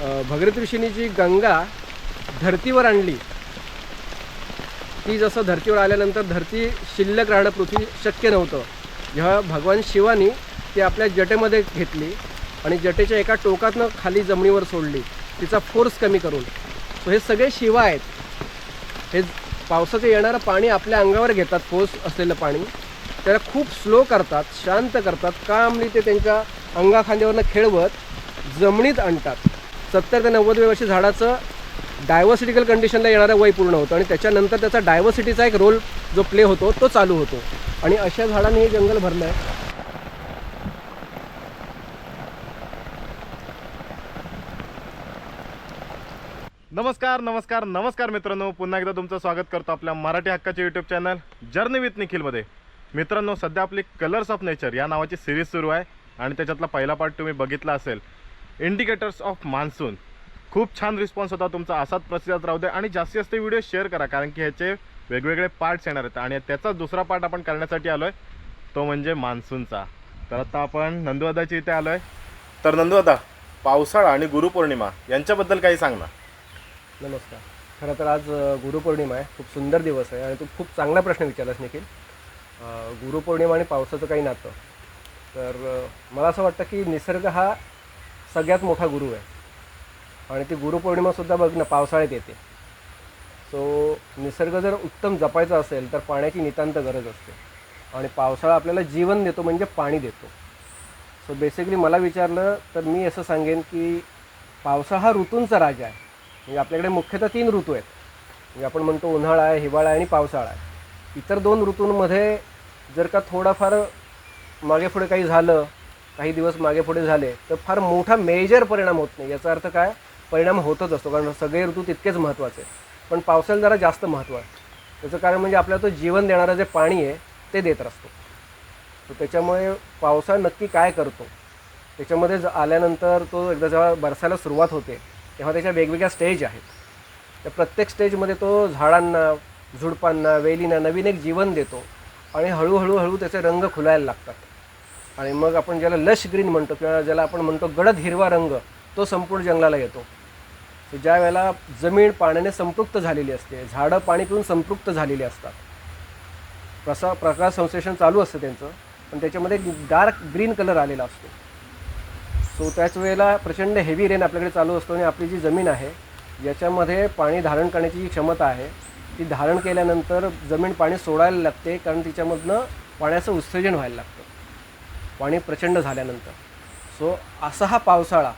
अ, भगीरथ ऋषींनी जी गंगा धर्तीवर आणली ती जसं धर्तीवर आल्यानंतर धरती शिल्लक राहणं पृथ्वी शक्य नव्हतं. जेव्हा भगवान शिवानी ती आपल्या जटेमध्ये घेतली आणि जटेच्या एका टोकातनं खाली जमिनीवर सोडली तिचा फोर्स कमी करून. सो हे सगळे शिवा आहेत. हे पावसाचं येणारं पाणी आपल्या अंगावर घेतात फोर्स असलेलं पाणी. त्याला खूप स्लो करतात शांत करतात कामली ते त्यांच्या अंगाखांद्यावरनं खेळवत जमिनीत आणतात. सत्तर ते नव्वद वर्षी झाडाचं डायव्हर्सिटिकल कंडिशनला येणारं वय पूर्ण होतं आणि त्याच्यानंतर त्याचा डायव्हर्सिटीचा एक रोल जो प्ले होतो तो चालू होतो. आणि अशा झाडांनी हे जंगल भरलं आहे नमस्कार नमस्कार नमस्कार मित्रांनो. पुन्हा एकदा तुमचं स्वागत करतो आपल्या मराठी हक्काचे यूट्यूब चॅनल जर्नी विथ निखिलमध्ये मित्रांनो सध्या आपली कलर्स ऑफ नेचर या नावाची सिरीज सुरू आहे आणि त्याच्यातला पहिला पार्ट तुम्ही बघितला असेल. इंडिकेटर्स ऑफ मान्सून खूप छान रिस्पॉन्स होता तुमचा. असाच प्रतिसाद राहू दे आणि जास्तीत जास्त व्हिडिओ शेअर करा कारण की ह्याचे वेगवेगळे पार्ट्स येणार आहेत. आणि त्याचा दुसरा पार्ट आपण करण्यासाठी आलो आहे तो म्हणजे मान्सूनचा तर आता आपण नंदुवादाच्या इथे आलो आहे तर नंदुवादा पावसाळा आणि गुरुपौर्णिमा यांच्याबद्दल काही सांग ना. नमस्कार. खरं तर आज गुरुपौर्णिमा आहे. खूप सुंदर दिवस आहे आणि तू खूप चांगला प्रश्न विचारलास निखिल. गुरुपौर्णिमा आणि पावसाचं काही नातं. तर मला असं वाटतं की निसर्ग हा सगळ्यात मोठा गुरु आहे. आणि ती गुरुपौर्णिमासुद्धा बघ ना पावसाळ्यात येते. सो निसर्ग जर उत्तम जपायचा असेल तर पाण्याची नितांत गरज असते. आणि पावसाळा आपल्याला जीवन देतो म्हणजे पाणी देतो. सो बेसिकली मला विचारलं तर मी असं सांगेन की पावसाळा हा ऋतूंचा राजा आहे. म्हणजे आपल्याकडे मुख्यतः तीन ऋतू आहेत. म्हणजे आपण म्हणतो उन्हाळा आहे हिवाळा आहे आणि पावसाळा आहे. इतर दोन ऋतूंमध्ये जर का थोडाफार मागे पुढे काही झालं काही दिवस मागे पुढे झाले तर फार मोठा मेजर परिणाम होत नाही. याचा अर्थ काय? परिणाम होतच असतो कारण सगळे ऋतू तितकेच महत्त्वाचे पण पावसाला जरा जास्त महत्त्व आहे. त्याचं कारण म्हणजे आपल्याला तो जीवन देणारं जे पाणी आहे ते देत असतो. तर त्याच्यामुळे पावसाळा नक्की काय करतो? त्याच्यामध्ये ज- आल्यानंतर तो एकदा जेव्हा बरसायला सुरुवात होते तेव्हा त्याच्या वेगवेगळ्या स्टेज आहेत. त्या प्रत्येक स्टेजमध्ये तो झाडांना झुडपांना वेलींना नवीन एक जीवन देतो आणि हळूहळू हळू त्याचे रंग खुलायला लागतात. आणि मग आपण ज्याला लश ग्रीन म्हणतो किंवा ज्याला आपण म्हणतो गडद हिरवा रंग तो संपूर्ण जंगलाला येतो. तर ज्या वेळेला जमीन पाण्याने संपृक्त झालेली असते झाडं पाणी पिऊन संपृक्त झालेली असतात. प्रसा प्रकाश संश्लेषण चालू असतं त्यांचं पण त्याच्यामध्ये डार्क ग्रीन कलर आलेला असतो. सो त्याच वेळेला प्रचंड हेवी रेन आपल्याकडे चालू असतो आणि आपली जी जमीन आहे याच्यामध्ये पाणी धारण करण्याची जी क्षमता आहे ती धारण केल्यानंतर जमीन पाणी सोडायला लागते कारण तिच्यामधनं पाण्याचं उत्सर्जन व्हायला लागतं. पाणी प्रचंड झाल्यानंतर. सो असा हा पावसाळा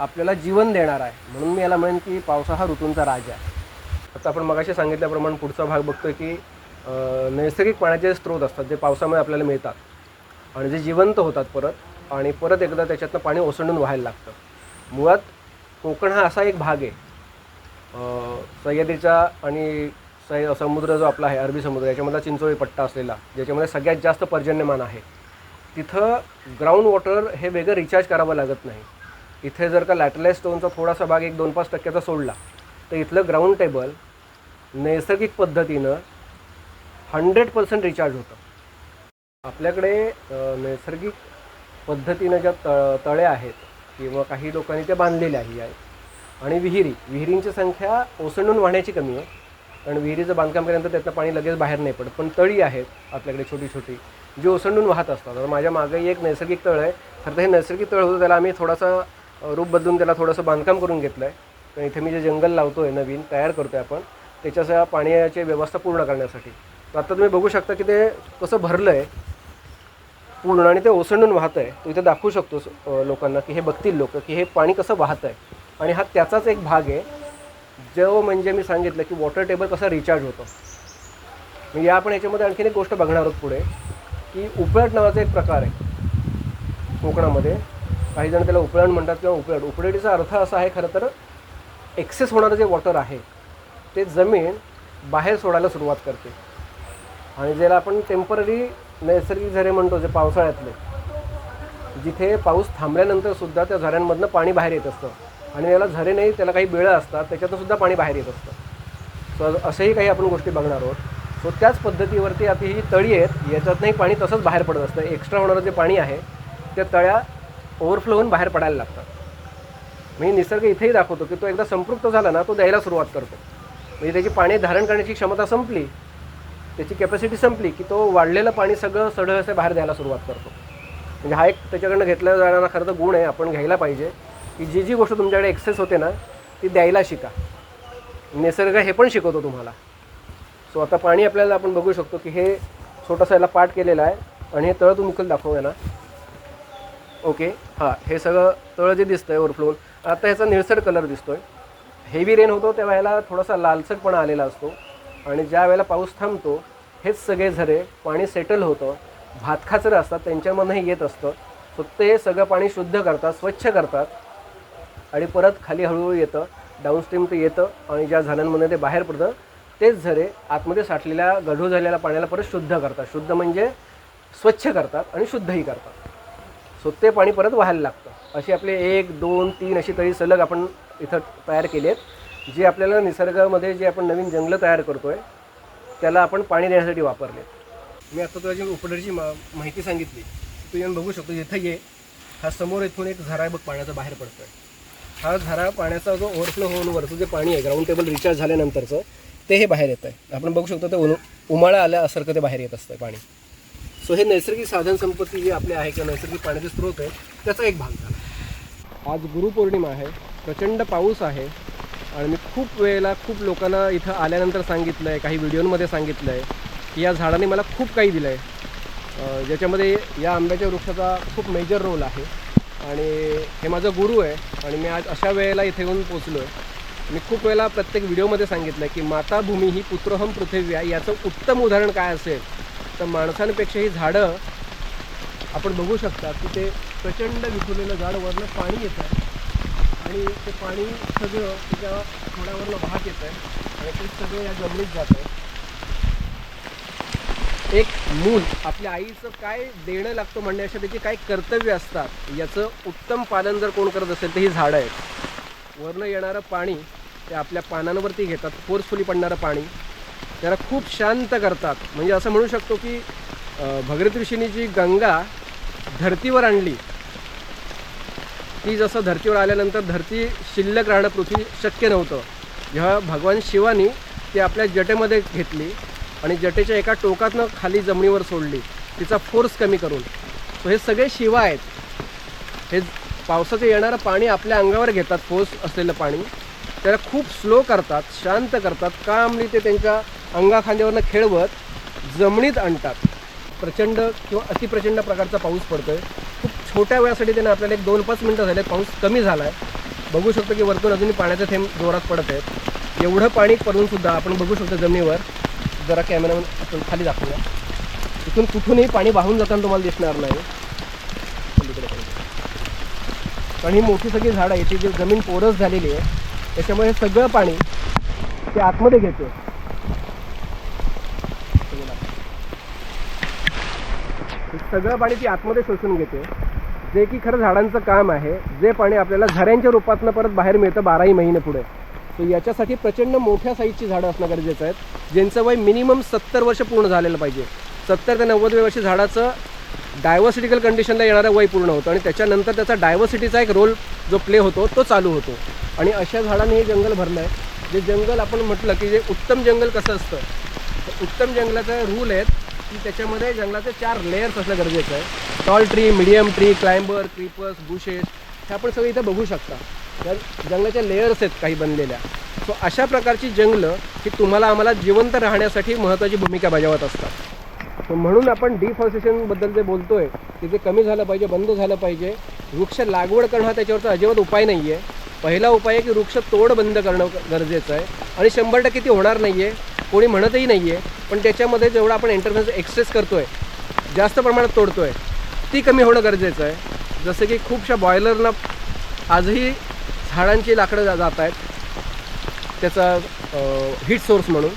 आपल्याला जीवन देणार आहे. म्हणून मी याला म्हणेन की पावसाळा हा ऋतूंचा राजा आहे. आता आपण मगाशी सांगितल्याप्रमाणे पुढचा भाग बघतोय की नैसर्गिक पाण्याचे स्रोत असतात जे पावसामुळे आपल्याला मिळतात आणि जे जिवंत होतात परत आणि परत एकदा त्याच्यातनं पाणी ओसंडून व्हायला लागतं. मुळात कोकण हा असा एक भाग आहे. सह्याद्रीचा आणि सह्य समुद्र जो आपला आहे अरबी समुद्र याच्यामधला चिंचोळी पट्टा असलेला ज्याच्यामध्ये सगळ्यात जास्त पर्जन्यमान आहे. तिथं ग्राउंड वॉटर हे वेगळं रिचार्ज करावं लागत नाही. इथे जर का लॅटलाईज स्टोनचा थोडासा भाग एक दोन पाच टक्क्याचा सोडला तर इथलं ग्राउंड टेबल नैसर्गिक पद्धतीनं हंड्रेड पर्सेंट रिचार्ज होतं. आपल्याकडे नैसर्गिक पद्धतीनं ज्या त तळे आहेत किंवा काही लोकांनी त्या बांधलेल्याही आहेत. आणि विहिरी विहिरींची संख्या ओसंडून वाहण्याची कमी आहे. कारण विहिरीचं बांधकाम केल्यानंतर त्यातलं पाणी लगेच बाहेर नाही पडत. पण तळी आहेत आपल्याकडे छोटी छोटी जी ओसंडून वाहत असतात. माझ्या मागेही एक नैसर्गिक तळ आहे. खरं ते हे नैसर्गिक तळ होतं त्याला आम्ही थोडासा रूप बदलून त्याला थोडंसं बांधकाम करून घेतलं आहे तर इथे मी जे जंगल लावतो आहे नवीन तयार करतो आहे आपण त्याच्याच्या पाण्याची व्यवस्था पूर्ण करण्यासाठी. तर आता तुम्ही बघू शकता की ते कसं भरलं आहे पूर्ण आणि ते ओसंडून वाहत आहे तो इथे दाखवू शकतो लोकांना की हे बघतील लोक की हे पाणी कसं वाहत आहे आणि हा त्याचाच एक भाग आहे. जो म्हणजे मी सांगितलं की वॉटर टेबल कसं रिचार्ज होतं. मी या आपण याच्यामध्ये आणखीन एक गोष्ट बघणार आहोत पुढे की उपळट नावाचा एक प्रकार आहे. कोकणामध्ये काही जण त्याला उपळण म्हणतात किंवा उपळट उपळटीचा अर्थ असा आहे खरं तर एक्सेस होणारं जे वॉटर आहे ते जमीन बाहेर सोडायला सुरुवात करते. आणि ज्याला आपण टेंपररी नैसर्गिक झरे म्हणतो जे पावसाळ्यातले जिथे पाऊस थांबल्यानंतर सुद्धा त्या झऱ्यांमधनं पाणी बाहेर येत असतं. आणि याला झरे नाही त्याला काही बेळं असतात त्याच्यातूनसुद्धा पाणी बाहेर येत असतं. सो असंही काही आपण गोष्टी बघणार आहोत. सो त्याच पद्धतीवरती आता ही तळी आहेत याच्यातनंही पाणी तसंच बाहेर पडत असतं. एक्स्ट्रा होणारं जे पाणी आहे त्या तळ्या ओव्हरफ्लो होऊन बाहेर पडायला लागतात. मी निसर्ग इथेही दाखवतो की तो एकदा संपृक्त झाला ना तो द्यायला सुरुवात करतो. म्हणजे त्याची पाणी धारण करण्याची क्षमता संपली त्याची कॅपॅसिटी संपली की तो वाढलेलं पाणी सगळं सढळ असे बाहेर द्यायला सुरुवात करतो. म्हणजे हा एक त्याच्याकडनं घेतला जाणारा खरं तर गुण आहे आपण घ्यायला पाहिजे. की जी जी गोष्ट तुमच्याकडे एक्सेस होते ना ती द्यायला शिका. निसर्ग हे पण शिकवतो तुम्हाला. सो आता पाणी आपल्याला आपण बघू शकतो की हे छोटासा याला पाठ केलेला आहे आणि हे तळ तुम्ही कल दाखवूया ना. ओके हां हे सगळं तळ जे दिसतं आहे ओव्हरफ्लोन आता ह्याचा निळसर कलर दिसतो आहे हेवी रेन होतो तेव्हा ह्याला थोडासा लालसटपणा आलेला असतो. आणि ज्या वेळेला पाऊस थांबतो हेच सगळे झरे पाणी सेटल होतं. भातखाचरं असतात त्यांच्यामधनंही येत असतं. सो ते सगळं पाणी शुद्ध करतात स्वच्छ करतात. आणि परत खाली हळूहळू येतं डाऊनस्ट्रीम ते येतं आणि ज्या झऱ्यांमध्ये ते बाहेर पडतं तेच झरे आतमध्ये साठलेल्या गढूळ झालेल्या पाण्याला परत शुद्ध करतात. शुद्ध म्हणजे स्वच्छ करतात आणि शुद्धही करतात. सो ते पाणी परत व्हायला लागतं. अशी आपले एक दोन तीन अशी तळी सलग आपण इथं तयार केली आहेत जे आपल्याला निसर्गामध्ये जे आपण नवीन जंगलं तयार करतो आहे त्याला आपण पाणी देण्यासाठी वापरले मी आता तुला जी उपडरची मा माहिती सांगितली तू येऊन बघू शकतो इथं ये हा समोर इथून एक झरा आहे बघ पाण्याचा बाहेर पडतो आहे हा झरा पाण्याचा जो ओव्हरफ्लो होऊन वरचं जे पाणी आहे ग्राउंड टेबल रिचार्ज झाल्यानंतरचं ते हे बाहेर येतं आहे आपण बघू शकतो ते उन उमाळा आल्यासारखं ते बाहेर येत असतं पाणी. सो हे नैसर्गिक साधन संपत्ती जे आपले आहे किंवा नैसर्गिक पाण्याचे स्रोत आहे त्याचा एक भाग झाला. आज गुरुपौर्णिमा आहे प्रचंड पाऊस आहे आणि मी खूप वेळेला खूप लोकांना इथं आल्यानंतर सांगितलं आहे काही व्हिडिओमध्ये सांगितलं आहे की या झाडाने मला खूप काही दिलं आहे ज्याच्यामध्ये या आंब्याच्या वृक्षाचा खूप मेजर रोल आहे. आणि हे माझं गुरु आहे. आणि मी आज अशा वेळेला इथे येऊन पोचलो आहे मी खूप वेळेला प्रत्येक व्हिडिओमध्ये सांगितलं आहे की माताभूमी ही पुत्रहम पृथिव्या याचं उत्तम उदाहरण काय असेल? तर माणसांपेक्षा ही झाडं आपण बघू शकता की ते प्रचंड विखुरलेलं झाड वरनं पाणी येतं आहे आणि ते पाणी सगळं त्याच्या थोड्यावरनं भाग येतं आहे आणि ते सगळं या जमिनीत जातं आहे एक मूल आपल्या आईचं काय देणं लागतं म्हणण्यापेक्षा त्याची काय कर्तव्य असतात याचं उत्तम पालन जर कोण करत असेल तर ही झाडं आहेत. वरनं येणारं पाणी ते आपल्या पानांवरती घेतात फोर्सफुली पडणारं पाणी त्याला खूप शांत करतात. म्हणजे असं म्हणू शकतो की अं, भगीरथ ऋषींनी जी गंगा धरतीवर आणली ती जसं धरतीवर आल्यानंतर धरती शिल्लक राहणं पृथ्वी शक्य नव्हतं. जेव्हा भगवान शिवानी ती आपल्या जटेमध्ये घेतली आणि जटेच्या एका टोकातनं खाली जमिनीवर सोडली. तिचा फोर्स कमी करून. सो हे सगळे शिवा आहेत. हे पावसाचं येणारं पाणी आपल्या अंगावर घेतात फोर्स असलेलं पाणी. त्याला खूप स्लो करतात शांत करतात. कामली ते त्यांच्या अंगाखांद्यावरनं खेळवत जमिनीत आणतात. प्रचंड किंवा अतिप्रचंड प्रकारचा पाऊस पडतो आहे खूप छोट्या वेळासाठी त्यांना आपल्याला एक दोन पाच मिनटं झाले पाऊस कमी झाला आहे बघू शकतो की वरतून अजूनही पाण्याचे थेंब जोरात पडत आहेत. एवढं पाणी पडूनसुद्धा आपण बघू शकतो जमिनीवर. जरा कॅमेरामॅन आपण खाली दाखवूया. इथून कुठूनही पाणी वाहून जाताना तुम्हाला दिसणार नाही. कारण ही मोठी सगळी झाडं आहे ती जी जमीन पोरस झालेली आहे त्याच्यामुळे हे सगळं पाणी ते आतमध्ये घेतो सगळं पाणी ती आतमध्ये शोषून घेते जे की खरं झाडांचं काम आहे जे पाणी आपल्याला झऱ्यांच्या रूपातनं परत बाहेर मिळतं बाराही महिने पुढे. तर याच्यासाठी प्रचंड मोठ्या साईजची झाडं असणं गरजेचं आहे. ज्यांचं वय मिनिमम सत्तर वर्ष पूर्ण झालेलं पाहिजे. सत्तर ते नव्वद वर्ष झाडाचं डायव्हर्सिटिकल कंडिशनला येणारं वय पूर्ण होतं आणि त्याच्यानंतर त्याचा डायव्हर्सिटीचा एक रोल जो प्ले होतो तो चालू होतो. आणि अशा झाडांनी हे जंगल भरलं आहे जे जंगल आपण म्हटलं की जे उत्तम जंगल कसं असतं? तर उत्तम जंगलाचा रूल आहेत की त्याच्यामध्ये जंगलाचे चार लेयर्स असणं गरजेचं आहे. Tall tree medium tree climber creepers bushes हे आपण सगळे इथं बघू शकता. या जंगलाच्या लेयर्स आहेत काही बनलेल्या. सो अशा प्रकारची जंगलं ही तुम्हाला आम्हाला जिवंत राहण्यासाठी महत्त्वाची भूमिका बजावत असतात. म्हणून आपण डिफॉरेस्टेशनबद्दल जे बोलतो की ते कमी झालं पाहिजे बंद झालं पाहिजे वृक्ष लागवड करणं हा त्याच्यावरचा अजिबात उपाय नाही आहे पहिला उपाय आहे की वृक्ष तोड बंद करणं गरजेचं आहे. आणि शंभर टक्के ती होणार नाही आहे कोणी म्हणतही नाही आहे पण त्याच्यामध्ये जेवढा आपण इंटरनेट एक्सेस आहे जास्त प्रमाणात तोडतो आहे ती कमी होणं गरजेचं आहे. जसं की खूपशा बॉयलरना आजही झाडांची लाकडं जा जात आहेत. त्याचा हीट सोर्स म्हणून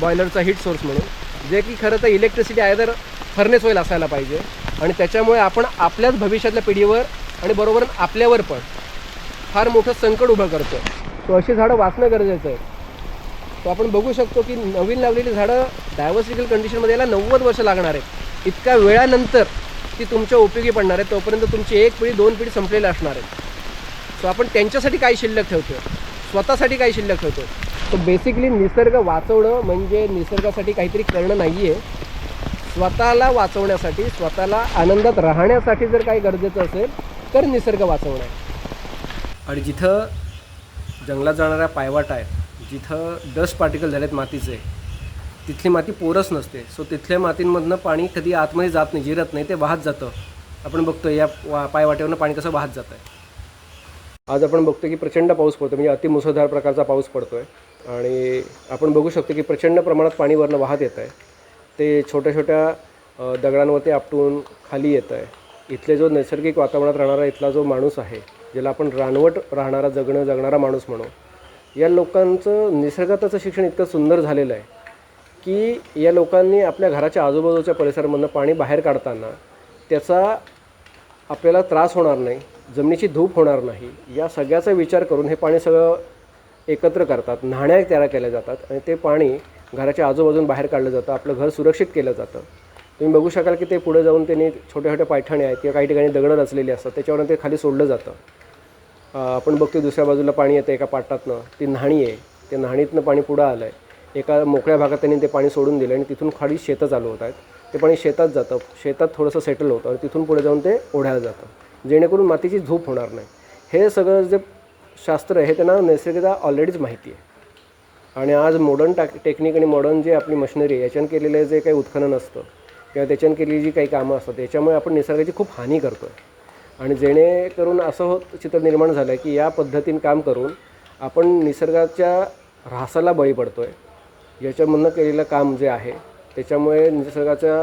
बॉयलरचा हीट सोर्स म्हणून. जे की खरं तर इलेक्ट्रिसिटी आयदर फर्नेस होईल असायला पाहिजे. आणि त्याच्यामुळे आपण आपल्याच भविष्यातल्या पिढीवर आणि बरोबर आपल्यावर पण फार मोठं संकट उभं करतो तो अशी झाडं वाचणं गरजेचं आहे. तो आपण बघू शकतो की नवीन लावलेली झाडं डायव्हर्सिकल कंडिशनमध्ये याला नव्वद वर्ष लागणार आहे इतक्या वेळानंतर ती तुमच्या उपयोगी पडणार आहे तोपर्यंत तुमची एक पिढी दोन पिढी संपलेली असणार आहे सो आपण त्यांच्यासाठी काय शिल्लक ठेवतो स्वतःसाठी काय शिल्लक ठेवतो सो बेसिकली निसर्ग वाचवणं म्हणजे निसर्गासाठी काहीतरी करणं नाही आहे स्वतःला वाचवण्यासाठी स्वतःला आनंदात राहण्यासाठी जर काही गरजेचं असेल तर निसर्ग वाचवणं आहे. आणि जिथं जंगलात जाणाऱ्या पायवाट आहेत जिथं डस्ट पार्टिकल झालेत मातीचे तिथली माती पोरच नसते. सो तिथल्या मातींमधनं पाणी कधी आतमध्ये जात नाही जिरत नाही ते वाहत जातं. आपण बघतो या वा पायवाटेवरनं पाणी कसं वाहत जातं आहे आज आपण बघतो की प्रचंड पाऊस पडतो म्हणजे अतिमुसळधार प्रकारचा पाऊस पडतो आहे आणि आपण बघू शकतो की प्रचंड प्रमाणात पाणी वरनं वाहत येत आहे ते छोट्या छोट्या दगडांवरती आपटून खाली येत आहे इथले जो नैसर्गिक वातावरणात राहणारा इथला जो माणूस आहे ज्याला आपण रानवट राहणारा जगणं जगणारा माणूस म्हणू या लोकांचं निसर्गातचं शिक्षण इतकं सुंदर झालेलं आहे की या लोकांनी आपल्या घराच्या आजूबाजूच्या परिसरामधनं पाणी बाहेर काढताना त्याचा आपल्याला त्रास होणार नाही. जमिनीची धूप होणार नाही या सगळ्याचा विचार करून हे पाणी सगळं एकत्र करतात. न्हाण्या तयार केल्या जातात आणि ते पाणी घराच्या आजूबाजून बाहेर काढलं जातं आपलं घर सुरक्षित केलं जातं. तुम्ही बघू शकाल की ते पुढे जाऊन त्यांनी छोट्या छोट्या पायठाणे आहेत किंवा काही ठिकाणी दगडं रचलेली असतात त्याच्यावरून ते खाली सोडलं जातं. आपण बघतो दुसऱ्या बाजूला पाणी येतं एका पाटातनं ती न्हाणी आहे. ते न्हाणीतनं पाणी पुढं आलं आहे एका मोकळ्या भागात त्यांनी ते पाणी सोडून दिलं आणि तिथून खाली शेतं चालू होत आहेत. ते पाणी शेतात जातं शेतात थोडंसं सेटल होतं आणि तिथून पुढे जाऊन ते ओढ्याला जातं. जेणेकरून मातीची झोप होणार नाही. हे सगळं जे शास्त्र आहे हे त्यांना नैसर्गिकता ऑलरेडीच माहिती आहे. आणि आज मॉडर्न टाक टेक्निक आणि मॉडर्न जे आपली मशिनरी आहे याच्यानं केलेलं जे काही उत्खनन असतं किंवा त्याच्यानं केलेली जी काही कामं असतात याच्यामुळे आपण निसर्गाची खूप हानी करतो आहे आणि जेणेकरून असं होत चित्र निर्माण झालं आहे की या पद्धतीनं काम करून आपण निसर्गाच्या ऱ्हासाला बळी पडतो आहे याच्यामधनं केलेलं काम जे आहे त्याच्यामुळे निसर्गाच्या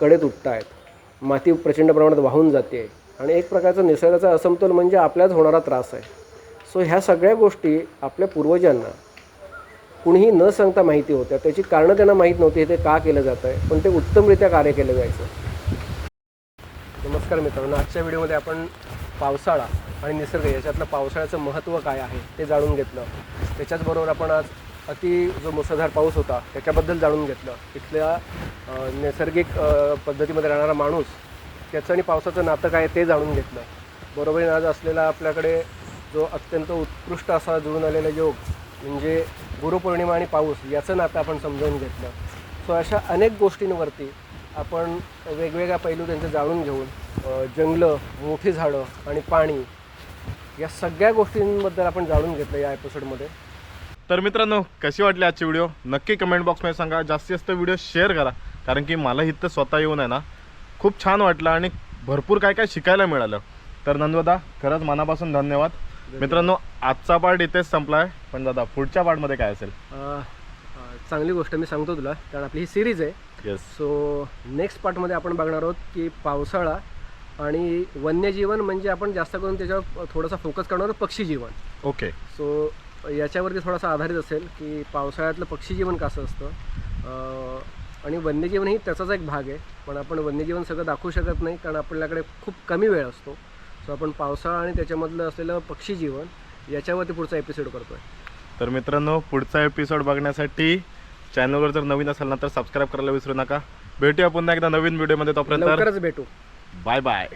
कडे तुटत आहेत माती प्रचंड प्रमाणात वाहून जाते. आणि एक प्रकारचा निसर्गाचा असमतोल म्हणजे आपल्याच होणारा त्रास आहे. सो ह्या सगळ्या गोष्टी आपल्या पूर्वजांना कुणीही न सांगता माहिती होत्या. त्याची कारणं त्यांना माहीत नव्हती हे ते का केलं जातं आहे पण ते उत्तमरित्या कार्य केलं जायचं. नमस्कार मित्रांनो आजच्या व्हिडिओमध्ये आपण पावसाळा आणि निसर्ग याच्यातलं पावसाळ्याचं महत्त्व काय आहे ते जाणून घेतलं. त्याच्याचबरोबर आपण आज अति जो मुसळधार पाऊस होता त्याच्याबद्दल जाणून घेतलं. इथल्या नैसर्गिक पद्धतीमध्ये राहणारा माणूस त्याचं आणि पावसाचं नातं काय आहे ते जाणून घेतलं. बरोबरीने आज असलेला आपल्याकडे जो अत्यंत उत्कृष्ट असा जुळून आलेला योग म्हणजे गुरुपौर्णिमा आणि पाऊस याचं नातं आपण समजावून घेतलं. सो अशा अनेक गोष्टींवरती आपण वेगवेगळ्या पैलू त्यांचे जाणून घेऊन जंगलं मोठी झाडं आणि पाणी या सगळ्या गोष्टींबद्दल आपण जाणून घेतलं या एपिसोडमध्ये तर मित्रांनो कशी वाटली आजची व्हिडिओ नक्की कमेंट बॉक्समध्ये सांगा. जास्तीत जास्त व्हिडिओ शेअर करा. कारण की मला इथं स्वतः येऊन आहे ना खूप छान वाटलं आणि भरपूर काय काय शिकायला मिळालं. तर नंदवदा खरंच मनापासून धन्यवाद. मित्रांनो आजचा पार्ट इथेच संपला आहे पण दादा पुढच्या पार्टमध्ये काय असेल? चांगली गोष्ट मी सांगतो तुला कारण आपली ही सिरीज आहे. येस सो नेक्स्ट पार्टमध्ये आपण बघणार आहोत की पावसाळा आणि वन्यजीवन म्हणजे आपण जास्त करून त्याच्यावर थोडासा फोकस करणार आहोत पक्षीजीवन. ओके सो याच्यावरती थोडासा आधारित असेल की पावसाळ्यातलं पक्षीजीवन कसं असतं. आणि वन्यजीवन ही त्याचाच एक भाग आहे. पण आपण वन्यजीवन सगळं दाखवू शकत नाही कारण आपल्याकडे खूप कमी वेळ असतो. सो आपण पावसाळा आणि त्याच्यामधलं असलेलं पक्षीजीवन याच्यावरती पुढचा एपिसोड करतो आहे तर मित्रांनो पुढचा एपिसोड बघण्यासाठी चॅनलवर जर नवीन असाल ना तर सबस्क्राईब करायला विसरू नका. भेटूया पुन्हा एकदा नवीन व्हिडिओमध्ये तोपर्यंत भेटू. Bye bye